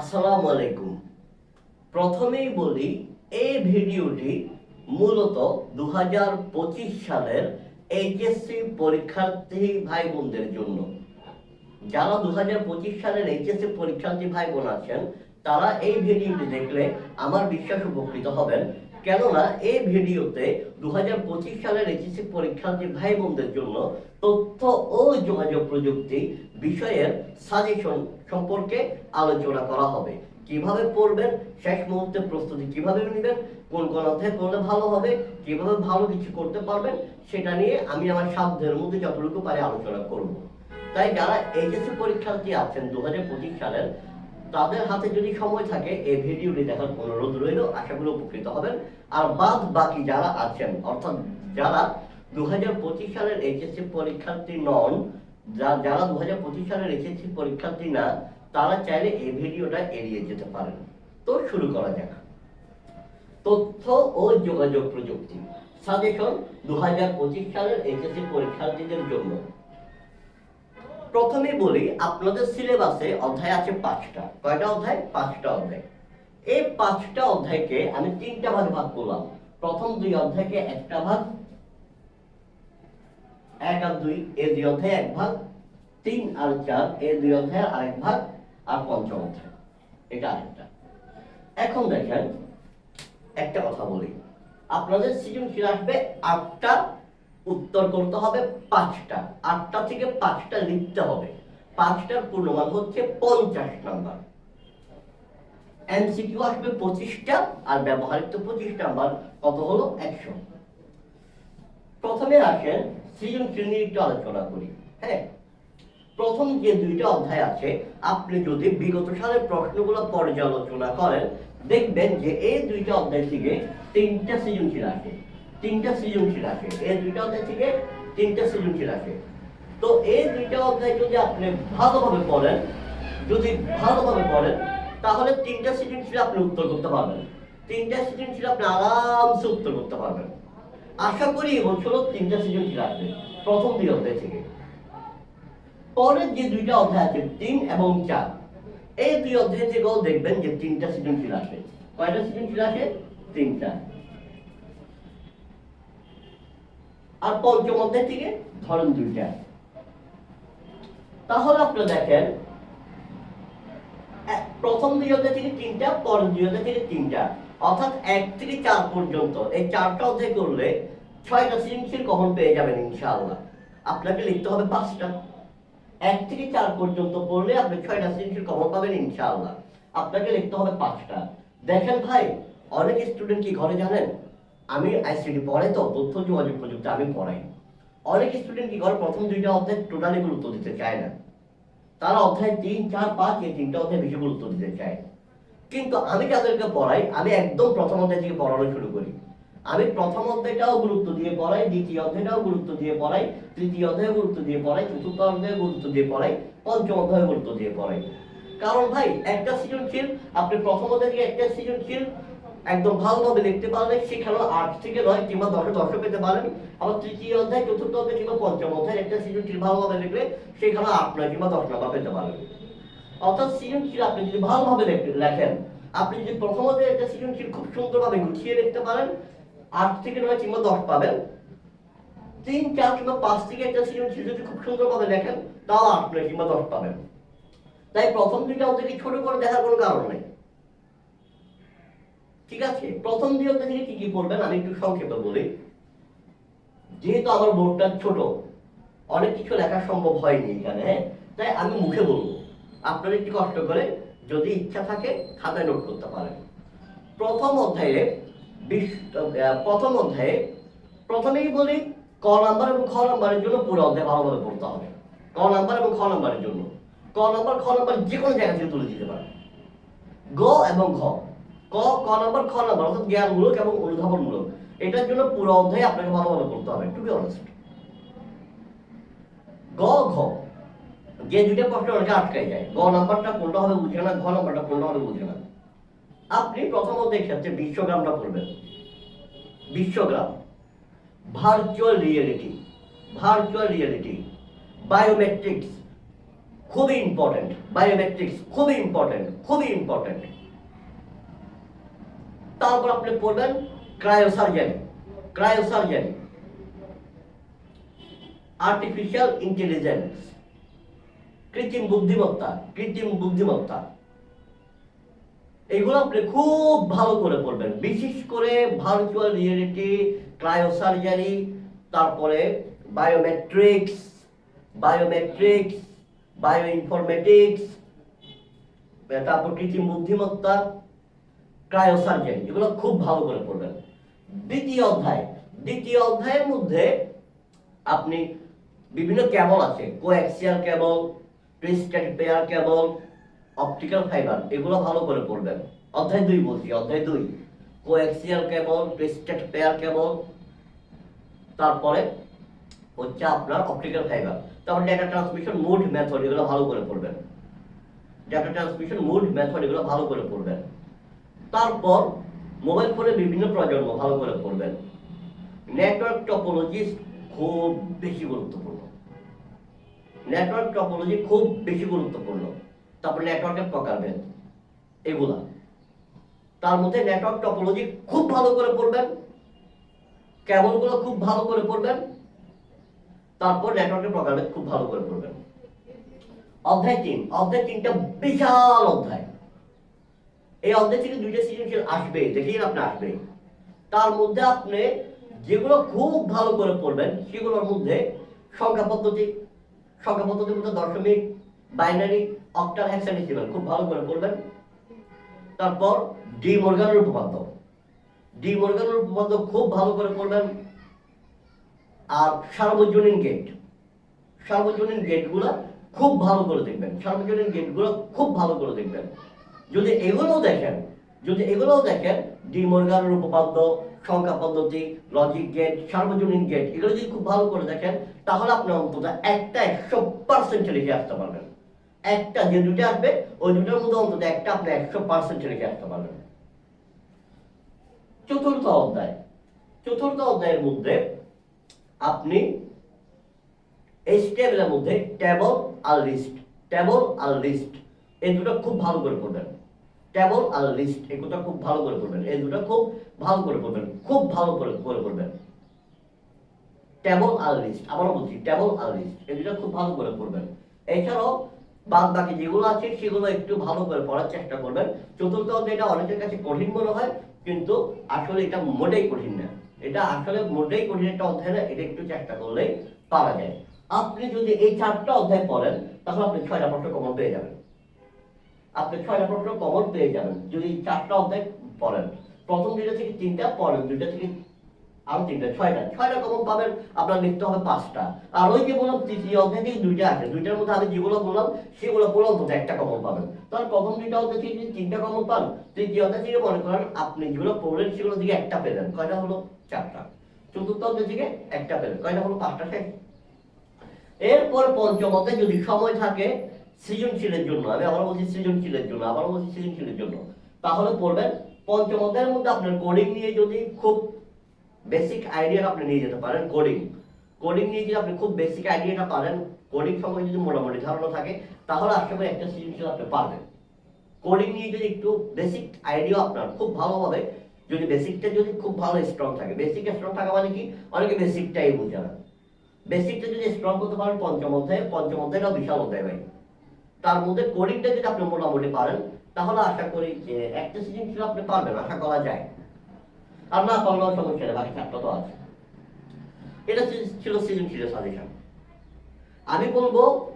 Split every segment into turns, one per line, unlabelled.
আসসালামু আলাইকুম। প্রথমেই বলি, এই ভিডিওটি মূলত দু সালের এইচএসসি পরীক্ষার্থী ভাই বোনদের জন্য। যারা দু হাজার পঁচিশ সালের এইচএসসি পরীক্ষার্থী ভাই বোন আছেন, তারা এই ভিডিওটি দেখলে আমার বিশ্বাস উপকৃত হবেন। কেননা, এই ভিডিওতে দু হাজার পঁচিশ সালের এইচএসসি পরীক্ষার্থী ভাই বোনদের জন্য তথ্য ও যোগাযোগ প্রযুক্তি বিষয়ের সাজেশন সম্পর্কে আলোচনা করা হবে। কীভাবে পড়বেন, শেষ মুহূর্তে প্রস্তুতি কীভাবে নেবেন, কোন কোন অধ্যায় পড়লে ভালো হবে, কীভাবে ভালো কিছু করতে পারবেন, সেটা নিয়ে আমি আমার সাধ্যের মধ্যে যতটুকু পারি আলোচনা করব। তাই যারা এইচএসসি পরীক্ষার্থী আছেন দু সালের, তাদের হাতে যদি সময় থাকে, এই ভিডিওটি দেখার অনুরোধ রইল। আশা করি উপকৃত হবেন। আর বাদ বাকি যারা আছেন, অর্থাৎ যারা দু হাজার পঁচিশ সালের এইচএসসি পরীক্ষার্থী নন। যা- যারা দু হাজার পঁচিশ সালের এইচএসসি পরীক্ষার্থী না, তারা চাইলে এই ভিডিওটা এড়িয়ে যেতে পারেন। তো শুরু করা যাক। তথ্য ও যোগাযোগ প্রযুক্তি। সাজেশন দু সালের এইচএসসি পরীক্ষার্থীদের জন্য। প্রথমে বলি, আপনাদের সিলেবাসে অধ্যায় আছে পাঁচটা। কয়টা অধ্যায়? পাঁচটা অধ্যায়। এই পাঁচটা অধ্যায়কে আমি তিনটা ভাগে ভাগ করলাম। প্রথম দুই অধ্যায়কে একটা ভাগ এক আর দুই, এ দুই অধ্যায় এক ভাগ, তিন আর চার এই দুই অধ্যায়ের আরেক ভাগ, আর পঞ্চম অধ্যায়। এটা আরেকটা। এখন দেখেন, একটা কথা বলি। আপনাদের সৃজনশীল আসবে আটটা, উত্তর করতে হবে পাঁচটা। আটটা থেকে পাঁচটা লিখতে হবে। পাঁচটার পূর্ণমান হচ্ছে পঞ্চাশ নাম্বার। এমসিকিউ আসবে পঁচিশটা, আর ব্যবহারিক তো পঁচিশ নাম্বার কত হলো? একশো। প্রথমে আসেন সৃজনশীল নিয়ে একটু আলোচনা করি। হ্যাঁ? প্রথম যে দুইটা অধ্যায় আছে, আপনি যদি বিগত সালের প্রশ্নগুলো পর্যালোচনা করেন, দেখবেন যে এই দুইটা অধ্যায় থেকে তিনটা সৃজনশীল আসে। তিনটা সৃজনশীল আসে। এই দুইটা অধ্যায় থেকে তিনটা সৃজনশীল আসে। তো এই দুইটা অধ্যায় যদি আপনি ভালোভাবে পড়েন, যদি ভালোভাবে পড়েন, তাহলে তিনটা সৃজনশীল আপনি উত্তর করতে পারবেন। তিনটা সৃজনশীল আপনি আরামসে উত্তর করতে পারবেন। আশা করি এবছরও তিনটা সৃজনশীল আসবে প্রথম দুই অধ্যায় থেকে। পরের যে দুইটা অধ্যায় আছে, তিন এবং চার, এই দুই অধ্যায় থেকেও দেখবেন যে তিনটা সৃজনশীল আসে কয়টা সৃজনশীল আসে তিনটা। আর পঞ্চম অধ্যায় থেকে ধরেন দুইটা। তাহলে আপনি দেখেন প্রথম দুই অধ্যায় থেকে তিনটা, পরের দুই অধ্যায় থেকে তিনটা। অর্থাৎ এক থেকে চার পর্যন্ত। এই চারটা অধ্যায় করলে ছয়টা সৃজনশীল কখন পেয়ে যাবেন ইনশাআল্লাহ? আপনাকে লিখতে হবে পাঁচটা। এক থেকে চার পর্যন্ত পড়লে আপনি ছয়টা সৃজনশীল কমন পাবেন ইনশাআল্লাহ? আপনাকে লিখতে হবে পাঁচটা। দেখেন ভাই, অনেক স্টুডেন্ট কি ঘরে জানেন? আমি আইসিডি পড়ে তো, তথ্য, যোগাযোগ প্রযুক্তি আমি পড়াই। অনেক স্টুডেন্ট কি ঘরে প্রথম দুইটা অধ্যায় টোটালি গুরুত্ব দিতে চায় না। তারা অধ্যায় তিন, চার, পাঁচ এই তিনটা অধ্যায় বেশি গুরুত্ব দিতে চায়। কিন্তু আমি যাদেরকে পড়াই, আমি একদম প্রথম অধ্যায় থেকে পড়ানো শুরু করি। আমি প্রথম অধ্যায়টাও গুরুত্ব দিয়ে পড়াই, দ্বিতীয় অধ্যায়টাও গুরুত্ব দিয়ে পড়াই, তৃতীয় অধ্যায় গুরুত্ব দিয়ে পড়াই, চতুর্থ অধ্যায় গুরুত্ব দিয়ে পড়াই, পঞ্চম অধ্যায় গুরুত্ব দিয়ে পড়াই। কারণ ভাই, একটা সৃজনশীল, আপনি প্রথম অধ্যায় থেকে একটা সৃজনশীল একদম ভালোভাবে লিখতে পারলে সেখানেও আট থেকে নয় কিংবা দশে দশে পেতে পারেন। আবার তৃতীয় অধ্যায়, চতুর্থ অধ্যায় কিংবা পঞ্চম অধ্যায় একটা সৃজনশীল ভালোভাবে লিখলে সেখানে আট, নয় কিংবা দশ নাম্বার পেতে পারেন। অর্থাৎ সৃজনশীল আপনি যদি ভালোভাবে লেখ- লেখেন, আপনি যদি প্রথম অধ্যায়ে একটা সৃজনশীল খুব সুন্দরভাবে গুছিয়ে লিখতে পারেন, আট থেকে নয় কিংবা দশ পাবেন। তিন, চার কিংবা পাঁচ থেকে একটা সৃজনশীল যদি খুব সুন্দরভাবে লেখেন তাও আট নয় কিংবা দশ পাবেন। তাই প্রথম দুইটা অধ্যায়কে ছোট করে দেখার কোনো কারণ নেই। ঠিক আছে? প্রথম অধ্যায় থেকে কি কি পড়বেন আমি একটু সংক্ষেপে বলি। যেহেতু আমার বোর্ডটা ছোট, অনেক কিছু লেখা সম্ভব হয়নি এখানে, তাই আমি মুখে বলব। আপনারা একটু কষ্ট করে যদি ইচ্ছা থাকে খাতায় নোট করতে পারেন। প্রথম অধ্যায়ে বিশ- প্রথম অধ্যায়ে প্রথমেই বলি ক নাম্বার এবং খ নাম্বারের জন্য পুরো অধ্যায় ভালোভাবে পড়তে হবে। ক নাম্বার এবং খ নাম্বারের জন্য। ক নাম্বার, খ নাম্বার যে কোনো জায়গা থেকে তুলে দিতে পারে গ এবং ঘ। ক ক নাম্বার, খ নাম্বার অর্থাৎ জ্ঞানমূলক এবং অনুধাবনমূলক। এটার জন্য পুরো অধ্যায় আপনাকে ভালোভাবে পড়তে হবে টু বি অনেস্ট গ, ঘ। যে দুইটা প্রশ্ন অনেকে আটকাই যায়। গ নাম্বারটা কোনটা হবে বুঝে না, ঘ নাম্বারটা কোনটা হবে বুঝে না। আপনি প্রথমত ক্ষেত্রে বিশ্বগ্রামটা পড়বেন বিশ্বগ্রাম। Virtual reality virtual reality biometrics খুবই ইম্পর্টেন্ট বায়োমেট্রিক্স খুবই ইম্পর্টেন্ট খুবই ইম্পর্টেন্ট তারপর আপনি পড়বেন ক্রায়োসার্জারি ক্রায়োসার্জারি আর্টিফিশিয়াল ইন্টেলিজেন্স কৃত্রিম বুদ্ধিমত্তা কৃত্রিম বুদ্ধিমত্তা। এগুলো আপনি খুব ভালো করে পড়বেন বিশেষ করে ভার্চুয়াল রিয়েলিটি ক্রায়োসার্জারি তারপরে বায়োমেট্রিক্স বায়োমেট্রিক্স বায়ো ইনফরমেটিক্স তারপর কৃত্রিম বুদ্ধিমত্তা ক্রায়োসার্জারি এগুলো খুব ভালো করে পড়বেন দ্বিতীয় অধ্যায়। দ্বিতীয় অধ্যায়ের মধ্যে আপনি বিভিন্ন কেবল আছে coaxial cable twisted pair cable optical fibre এগুলো ভালো করে পড়বেন। অধ্যায় দুই বলছি, অধ্যায় দুই। Coaxial cable twisted pair cable তারপরে হচ্ছে আপনার অপটিক্যাল ফাইবার তারপর ডেটা ট্রান্সমিশন মুড মেথড এগুলো ভালো করে পড়বেন। ডেটা ট্রান্সমিশন মুড মেথড এগুলো ভালো করে পড়বেন। তারপর মোবাইল ফোনের বিভিন্ন প্রজন্ম, ভালো করে পড়বেন। নেটওয়ার্ক টপোলজি খুব বেশি গুরুত্বপূর্ণ। নেটওয়ার্ক টপোলজি খুব বেশি গুরুত্বপূর্ণ। তারপর নেটওয়ার্কের প্রকারভেদ এগুলা। তার মধ্যে নেটওয়ার্ক টপোলজি খুব ভালো করে পড়বেন, কেবলগুলো খুব ভালো করে পড়বেন, তারপর নেটওয়ার্কের প্রকারভেদ খুব ভালো করে পড়বেন। অধ্যায় তিন, অধ্যায় তিনটা বিশাল অধ্যায়। এই অধ্যায় থেকে দুইটা সৃজনশীল আসবে দেখেই আপনি আসবে। তার মধ্যে আপনি যেগুলো খুব ভালো করে পড়বেন, সেগুলোর মধ্যে সংখ্যা পদ্ধতি সংখ্যা পদ্ধতির মধ্যে দশমিক বাইনারি অক্টাল হেক্সাডেসিমাল খুব ভালো করে পড়বেন তারপর ডি মর্গানের উপপাদ্য। ডি মর্গানের উপপাদ্য খুব ভালো করে পড়বেন আর সার্বজনীন গেট সার্বজনীন গেটগুলো খুব ভালো করে দেখবেন। সার্বজনীন গেটগুলো খুব ভালো করে দেখবেন। যদি এগুলোও দেখেন যদি এগুলোও দেখেন ডি মর্গানের উপপাদ্য, সংখ্যা পদ্ধতি লজিক গেট সার্বজনীন গেট এগুলো যদি খুব ভালো করে দেখেন, তাহলে আপনি অন্তত একটা একশো পার্সেন্ট লিখে আসতে পারবেন। একটা যে দুটো আসবে, ওই দুটোর মধ্যে অন্তত একটা আপনি একশো পার্সেন্ট লিখে আসতে পারবেন। চতুর্থ অধ্যায়। চতুর্থ অধ্যায়ের মধ্যে আপনি এই টেবিলের মধ্যে টেবল আর লিস্ট টেবল আর লিস্ট এই দুটো খুব ভালো করে পড়বেন। টেবল আর লিস্ট এই দুটো খুব ভালো করে পড়বেন। এই দুটো খুব ভালো করে পড়বেন। খুব ভালো করে করে পড়বেন। টেবল আর লিস্ট আবারও বলছি টেবল আর লিস্ট এই দুটো খুব ভালো করে পড়বেন। এছাড়াও বাদ বাকি যেগুলো আছে, সেগুলো একটু ভালো করে পড়ার চেষ্টা করবেন। চতুর্থ অধ্যায়টা অনেকের কাছে কঠিন মনে হয়, কিন্তু আসলে এটা মোটেই কঠিন না। এটা আসলে মোটেই কঠিন একটা অধ্যায় না, এটা একটু চেষ্টা করলেই পারা যায়। আপনি যদি এই চারটা অধ্যায় পড়েন, তাহলে আপনি ছয়টা প্রশ্ন কমন পেয়ে যাবেন। আপনি ছয়টা প্রশ্ন কমন পেয়ে যাবেন। যদি চারটা অধ্যায় পড়েন, প্রথম দুইটা থেকে তিনটা পড়েন দুইটা থেকে আরও তিনটা, ছয়টা। ছয়টা কমন পাবেন, আপনার লিখতে হবে পাঁচটা। আর ওই যে বললাম, তৃতীয় অধ্যায় থেকে দুইটা আছে। দুইটার মধ্যে আমি যেগুলো বললাম, সেগুলো পড়ে অন্তত একটা কমন পাবেন। তাহলে প্রথম দুইটা অধ্যায় থেকে তিনটা কমন পান, তৃতীয় অধ্যায় থেকে মনে করেন আপনি যেগুলো পড়লেন সেগুলো থেকে একটা পেলেন। কয়টা হলো? চারটা। চতুর্থ অধ্যায় থেকে একটা পেলেন। কয়টা হলো? পাঁচটা শেষ। এরপর পঞ্চম অধ্যায় যদি সময় থাকে সৃজনশীলের জন্য। আমি আবার বলছি সৃজনশীলের জন্য, আবার বলছি সৃজনশীলের জন্য। তাহলে পড়বেন পঞ্চম অধ্যায়ের মধ্যে আপনার কোডিং নিয়ে যদি খুব বেসিক আইডিয়া আপনি নিয়ে যেতে পারেন কোডিং কোডিং নিয়ে যদি আপনি খুব বেসিক আইডিয়াটা পারেন কোডিং সম্পর্কে যদি মোটামুটি ধারণা থাকে, তাহলে আশা করি একটা সৃজনশীল আপনি পারবেন। কোডিং নিয়ে যদি একটু বেসিক আইডিয়া আপনার খুব ভালোভাবে যদি বেসিকটা যদি খুব ভালো স্ট্রং থাকে। বেসিক স্ট্রং থাকা মানে কি? অনেকে বেসিকটাই বুঝে না। বেসিকটা যদি স্ট্রং করতে পারেন পঞ্চম অধ্যায়, পঞ্চম অধ্যায়টা বিশাল অধ্যায় ভাই। তার মধ্যে কোডিংটা যদি আপনি মোটামুটি পারেন, তাহলে আশা করি যে একটা সিজন সৃজনশীল আপনি পারবেন, আশা করা যায়। আর না পারলেও সমস্যা নেই, বাকি চারটা তো আছে। এটা ছিল- সিজন ছিল সৃজনশীলের সাজেশন আমি বলব,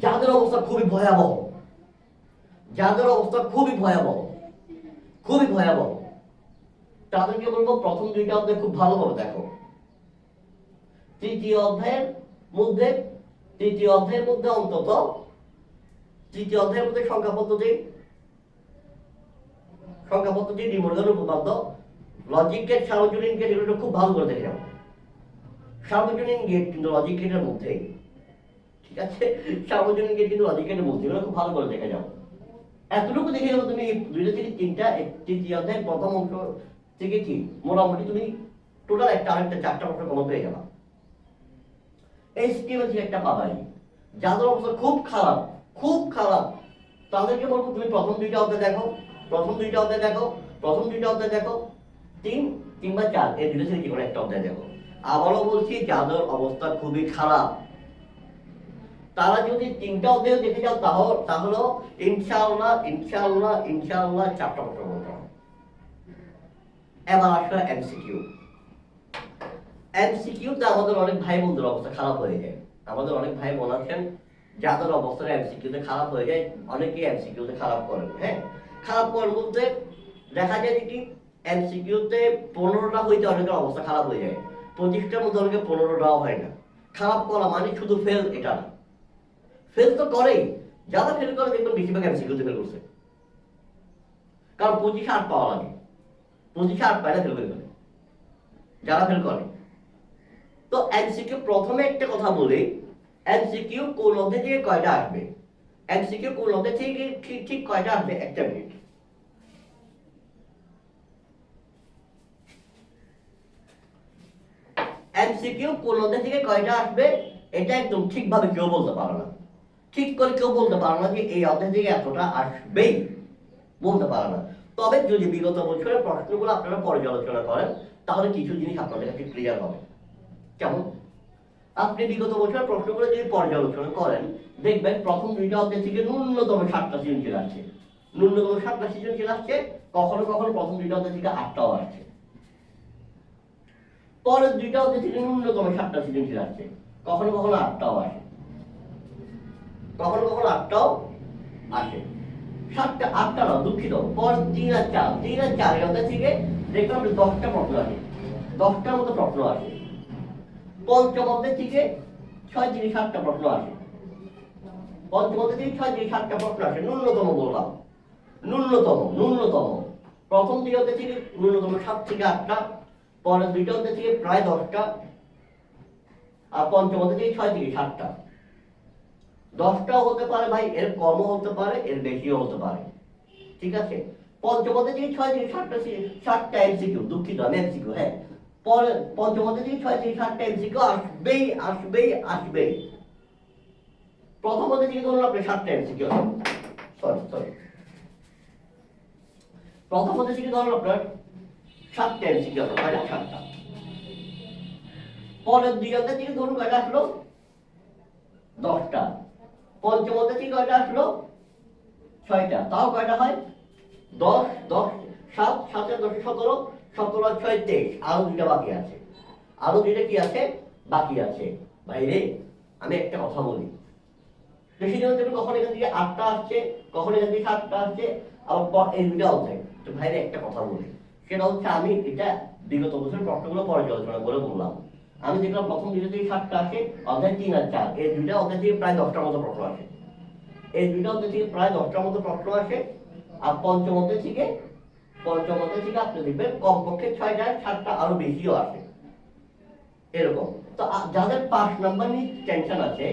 যাদের অবস্থা খুবই ভয়াবহ, যাদের অবস্থা খুবই ভয়াবহ খুবই ভয়াবহ, তাদেরকে বলব প্রথম দুইটা অধ্যায় খুব ভালোভাবে দেখো। তৃতীয় অধ্যায়ের মধ্যে তৃতীয় অধ্যায়ের মধ্যে অন্তত, তৃতীয় অধ্যায়ের মধ্যে সংখ্যা পদ্ধতি? সংখ্যা পদ্ধতি নিমর্জন উপপাদ্য। লজিক গেট সার্বজনীন গেট এগুলো খুব ভালো করে দেখে সার্বজনীন গেট কিন্তু লজিক গেটের মধ্যেই ঠিক আছে? সার্বজনীন গেট কিন্তু লজিক গেটের মধ্যে, এগুলো খুব ভালো করে দেখে যাও এতটুকু দেখে গেলে তুমি দুইটা থেকে তিনটা তৃতীয় অধ্যায়ের প্রথম অংশ থেকে কি? মোটামুটি তুমি টোটাল একটা, আরেকটা, চারটা প্রশ্ন কমন পেয়ে যাবা। এইচটিএমএল থেকে একটা পাবাই যাদের অবস্থা খুব খারাপ খুব খারাপ। তাদেরকে বলব, তুমি প্রথম দুইটা অধ্যায় দেখো, প্রথম দুইটা অধ্যায় দেখো, প্রথম দুইটা অধ্যায় দেখো। তিন কিংবা চার এই দুটো থেকে কোনো একটা অধ্যায় দেখো। আবারও বলছি, যাদের অবস্থা খুবই খারাপ, তারা যদি তিনটা অধ্যায় দেখে যাও, তাহলে তাহলে ইনশাআল্লাহ ইনশাআল্লাহ ইনশাআল্লাহ চারটা পত্র বলতে এবার আসলে এমসিকিউ। এমসিকিউতে আমাদের অনেক ভাই বোনদের অবস্থা খারাপ হয়ে যায়। আমাদের অনেক ভাই বোন আছেন, যাদের অবস্থা এমসিকিউতে খারাপ হয়ে যায়, অনেকেই এমসিকিউতে খারাপ করেন হ্যাঁ? খারাপ করার বলতে দেখা যায় কি এমসিকিউতে পনেরোটা হইতে অনেকের অবস্থা খারাপ হয়ে যায়। পঁচিশটার মধ্যে অনেকে পনেরোটাও হয় না। খারাপ করা মানে শুধু ফেল এটা না। ফেল তো করেই, যারা ফেল করে দেখবেন বেশিরভাগ এমসিকিউতে ফেল করছে। কারণ পঁচিশে আট পাওয়া লাগে। পঁচিশে আট পায় না ফেল করে যারা ফেল করে। তো এমসিকিউ প্রথমে একটা কথা বলি। এমসিকিউ কোন অধ্যায় থেকে কয়টা আসবে? এমসিকিউ কোন অধ্যায় থেকে ঠিক ঠিক কয়টা আসবে? একটা মিনিট। এমসিকিউ কোন অধ্যায় থেকে কয়টা আসবে? এটা একদম ঠিকভাবে কেউ বলতে পারে না। ঠিক করে কেউ বলতে পারে না যে এই অধ্যায় থেকে এতটা আসবেই। বলতে পারে না। তবে যদি বিগত বছরের প্রশ্নগুলো আপনারা পর্যালোচনা করেন, তাহলে কিছু জিনিস আপনাদের কাছে ক্লিয়ার হবে। কেমন? আপনি বিগত বছর প্রশ্ন করে যদি পর্যালোচনা করেন, দেখবেন প্রথম দুইটা অধ্যায় থেকে ন্যূনতম সাতটা সৃজনশীল আসছে ন্যূনতম সাতটা সৃজনশীল আসছে কখনো কখনো প্রথম দুইটা অধ্যায় থেকে আটটাও আসছে পরের দুইটা অধ্যায় থেকে ন্যূনতম সাতটা সৃজনশীল আসছে কখনো কখনো আটটাও আসে কখনো কখনো আটটাও আসে সাতটা, আটটা না দুঃখিত। পর তিন আর চার, তিন আর চার এই অধ্যায় থেকে দেখলাম দশটা প্রশ্ন আসে দশটার মতো প্রশ্ন আসে পঞ্চম থেকে ছয় থেকে সাতটা প্রশ্ন আসে। পঞ্চম থেকে ছয় থেকে সাতটা প্রশ্ন আসে। ন্যূনতম বললাম ন্যূনতম ন্যূনতম। প্রথম দুই থেকে ন্যূনতম সাত থেকে আটটা, পরের দুইটা থেকে প্রায় দশটা, আর পঞ্চম থেকে ছয় থেকে সাতটা। দশটাও হতে পারে ভাই, এর কমও হতে পারে, এর বেশিও হতে পারে। ঠিক আছে? পঞ্চমতে থেকে ছয় থেকে সাতটা সাতটা এমসিকিউ দুঃখিত, আমি এমসিকিউ হ্যাঁ। পরে পঞ্চমতে থেকে ছয় থেকে সাতটা এমসিকিউ আসবেই আসবেই আসবেই। প্রথমতে থেকে ধরুন আপনি সাতটা এমসিকিউ সরি সরি প্রথমতে থেকে ধরুন আপনার সাতটা এমসিকিউ আছে কয়টা সাতটা। পরের অধ্যায় থেকে ধরুন কয়টা আসলো? দশটা। পঞ্চমতে থেকে কয়টা আসলো? ছয়টা। তাও কয়টা হয়? দশ দশ, সাত, সাতের দশে সতেরো সতেরো ছয় তেইশ আরও দুইটা বাকি আছে। আরও দুইটা কি আছে? বাকি আছে। ভাইরে আমি একটা কথা বলি। বেশি জন দেখবেন কখন এখান থেকে আটটা আসছে? কখন এখান থেকে সাতটা আসছে? আবার এই দুইটা অধ্যায়। তো ভাইরে একটা কথা বলি। সেটা হচ্ছে আমি এটা বিগত বছর প্রশ্নগুলো পর্যালোচনা করে বললাম। আমি দেখলাম প্রথম দুইটা থেকে সাতটা আসে, অধ্যায় তিন আর চার। এই দুইটা অধ্যায় থেকে প্রায় দশটার মতো প্রশ্ন আসে। এই দুইটা অধ্যায় থেকে প্রায় দশটার মতো প্রশ্ন আসে, আর পঞ্চম অধ্যায় থেকে পঞ্চম অধ্যায় থেকে আপনি দেখবেন, কমপক্ষে ছয়টা সাতটা আরও বেশিও আসে। এরকম। তো যাদের পাঁচ নাম্বার নিয়ে টেনশন আছে,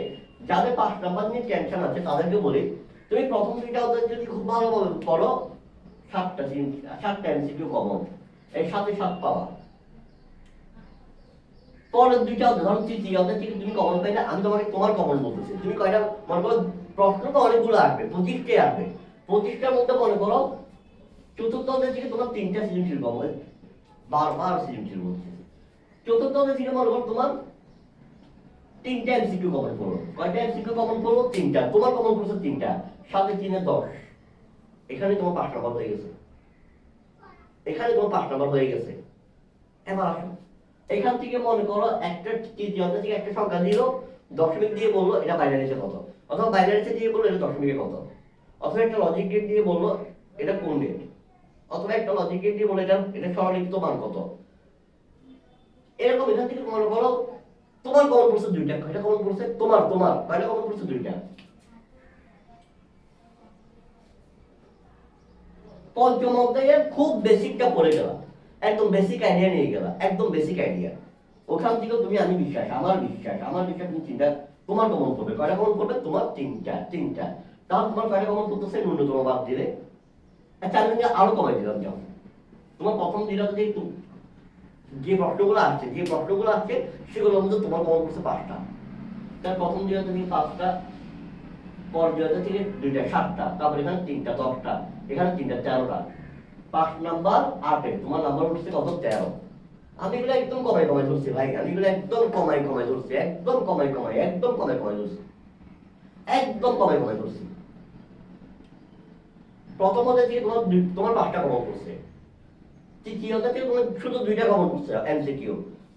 যাদের পাঁচ নাম্বার নিয়ে টেনশন আছে, তাদেরকে বলি, তুমি প্রথম দুইটা অধ্যায় যদি খুব ভালোভাবে পড়ো, সাতটা সাতটা এমসিকিউ কমন এই সাথে সাত পাওয়া। পরের দুইটা ধরো তৃতীয় অধ্যায় থেকে তুমি কমন পাইলে, আমি তোমাকে তোমার কমন বলতেছি। তুমি কয়টা, মনে করো প্রশ্ন তো অনেকগুলো আসবে পঁচিশটাই আসবে। পঁচিশটার মধ্যে মনে করো চতুর্থ অধ্যায় থেকে তোমার তিনটা সৃজনশীল কমন বারবার সৃজনশীল বলছে চতুর্থ অধ্যায় থেকে মনে তোমার তিনটা এমসিকিউ কমন করো কয়টা এমসিকিউ কমন করো তিনটা। তোমার কমন তিনটা। সাথে তিনে দশ। এখানে তোমার পাঁচ হয়ে গেছে। এখানে তোমার পাঁচ নাম্বার হয়ে গেছে। এবার আসো। এখান থেকে মনে করো একটা তৃতীয় অধ্যায় থেকে একটা সংখ্যা দিল। দশমিক দিয়ে বলল, এটা বাইনারিতে কত? অথবা বাইনারিতে দিয়ে বলল, এটা দশমিকে কত? অথবা একটা লজিক গেট দিয়ে বলল, এটা কোন গেট অথবা একটা লজিক গেট দিয়ে বলল এটা এটা সরলিখিত মান কত? এরকম এখান থেকে মনে করো, তোমার কমন পড়ছে দুইটা। কয়টা কমন পড়ছে তোমার তোমার কয়টা কমন পড়ছে দুইটা। পঞ্চম অধ্যায়ে খুব বেসিকটা পড়ে গেলাম একদম বেসিক আইডিয়া নিয়ে গেলাম একদম বেসিক আইডিয়া ওখান থেকে তুমি, আমি বিশ্বাস, আমার বিশ্বাস আমার বিশ্বাস তুমি চিন্তা, তোমার কমন করবে। কয়টা কমন করবে? তোমার তিনটা তিনটা। তাহলে তোমার কয়টা কমন করতেছে? ন্যূনতম বাদ দিলে আচ্ছা আমি আরও কমাই দিলাম, যাও। তোমার প্রথম দিলাম যে তু- যে প্রশ্নগুলো আসছে, যে প্রশ্নগুলো আসছে, সেগুলোর মধ্যে তোমার কমন করছে পাঁচটা। তার প্রথম দুই থেকে পাঁচটা পর দুই থেকে দুইটা, সাতটা, তারপর এখানে তিনটা, দশটা, এখানে তিনটা, তেরোটা। পাঁচ নাম্বার আটে তোমার নাম্বার উঠছে কত? তেরো। আমি এগুলো একদম কমাই কমাই ধরছি ভাই, আমি এগুলো একদম কমাই কমাই ধরছি, একদম কমাই কমাই একদম কমাই কমাই ধরছি। একদম কমাই কমাই ধরছি। প্রথম অধ্যায় থেকে তোমার তোমার পাঁচটা কমন করছে। তৃতীয় থেকে তোমার শুধু দুইটা কমন করছে এমসিকিউ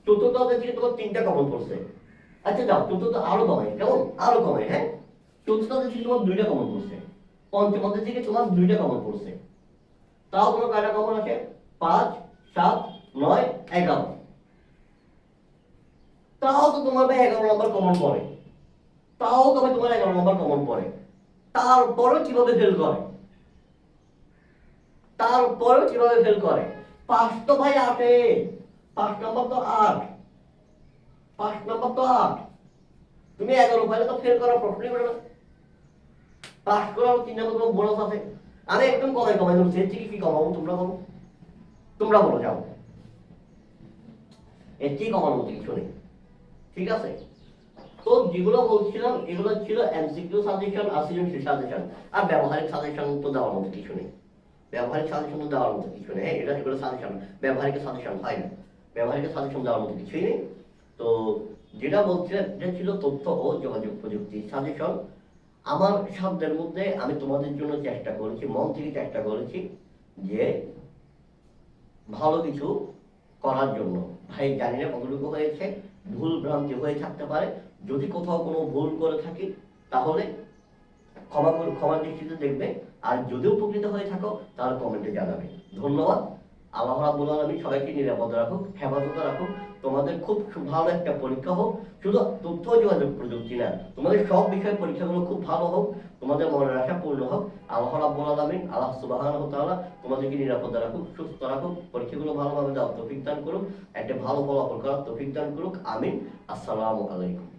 চতুর্থ অধ্যায় থেকে তোমার তিনটা কমন করছে। আচ্ছা যাও, চতুর্থ আরও কমাই কেমন? আরও কমে হ্যাঁ? চতুর্থ অধ্যায় থেকে তোমার দুইটা কমন করছে। পঞ্চম অধ্যায় থেকে তোমার দুইটা কমন করছে। তাও তোমার কয়টা কমন আছে? পাঁচ, সাত, নয়, এগারো। তাও তো তোমার এগারো নম্বর কমন পড়ে তাও তবে তোমার এগারো নম্বর কমন পড়ে তারপরে কীভাবে ফেল করে? তারপরে কীভাবে ফেল করে? পাঁচ তো ভাই আটে পাঁচ নম্বর তো আট। পাঁচ নম্বর তো আট। তুমি এগারো পাইলে তো ফেল করার প্রশ্নই করে না। পাস করার তিন নম্বর তোমার বোনাস আছে। আমি একদম কমাই কমাই ধরছি, এর থেকে কি কমাবো তোমরা বলো? তোমরা বলো, যাও। এর থেকে কমানোর মতো কিছু নেই। ঠিক আছে? তো যেগুলো বলছিলাম, এগুলো ছিল এমসিকিউ সাজেশন আর সৃজনশীল সাজেশন আর ব্যবহারিক সাজেশন তো দেওয়ার মতো কিছু নেই। ব্যবহারিক সাজেশন দেওয়ার মতো কিছু নেই। এটা এগুলো সাজেশন ব্যবহারিক সাজেশন হয় না। ব্যবহারিক সাজেশন দেওয়ার মতো কিছুই নেই। তো যেটা বলছিলাম, এটা ছিল তথ্য ও যোগাযোগ প্রযুক্তি। সাজেশন আমার শব্দের মধ্যে আমি তোমাদের জন্য চেষ্টা করেছি, মন থেকে চেষ্টা করেছি যে ভালো কিছু করার জন্য। ভাই, জানি না কতটুকু হয়েছে, ভুল ভ্রান্তি হয়ে থাকতে পারে। যদি কোথাও কোনো ভুল করে থাকি, তাহলে ক্ষমা ক্ষমা দৃষ্টিতে দেখবে। আর যদি উপকৃত হয়ে থাকো, তাহলে কমেন্টে জানাবে। ধন্যবাদ। আল্লাহ রাব্বুল আলামিন সবাইকে নিরাপদ রাখুক, হেফাজতে রাখুক। তোমাদের খুব ভালো একটা পরীক্ষা হোক। শুধু তথ্য যোগাযোগ প্রযুক্তি না, তোমাদের সব বিষয়ের পরীক্ষাগুলো খুব ভালো হোক, তোমাদের মনের আশা পূর্ণ হোক। আল্লাহ রাব্বুল আলামিন, আল্লাহ সুবহানাহু ওয়া তাআলা তোমাদেরকে নিরাপদে রাখুক, সুস্থ রাখুক, পরীক্ষাগুলো ভালোভাবে দাও তৌফিক দান করুক, একটা ভালো ফলাফল করার তৌফিক দান করুক। আমিন। আসসালামু আলাইকুম।